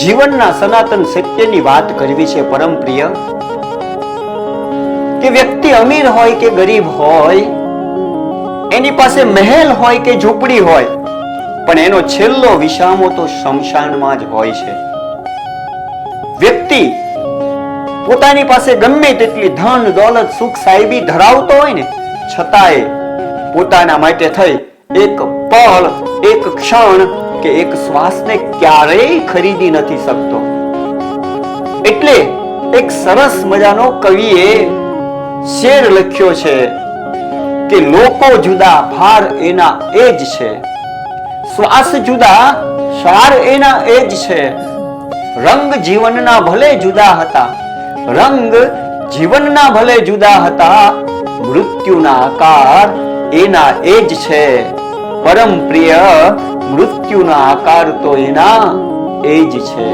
જીવનના સનાતન સત્યની વાત કરવી છે પરમ પ્રિય. કે વ્યક્તિ અમીર હોય કે ગરીબ હોય, એની પાસે મહેલ હોય કે ઝૂંપડી હોય, પણ એનો છેલ્લો વિસામો તો શમશાનમાં જ હોય છે. વ્યક્તિ પોતાની પાસે ગમે તેટલી ધન, દોલત, સુખ, સાહેબી ધરાવતો હોય ને, છતાંય પોતાના માટે થઈ એક પળ, એક ક્ષણ કે એક શ્વાસને ક્યારેય ખરીદી નથી શકતો. એટલે એક સરસ મજાનો કવિએ શેર લખ્યો છે કે લોકો જુદા, ભાર એના એ જ છે. શ્વાસ જુદા સાર એના એ જ છે. રંગ જીવનના ભલે જુદા હતા, રંગ જીવનના ભલે જુદા હતા, મૃત્યુના આકાર એના એ જ છે. પરમ પ્રિય મૃત્યુના આકાર તો એના એ જ છે.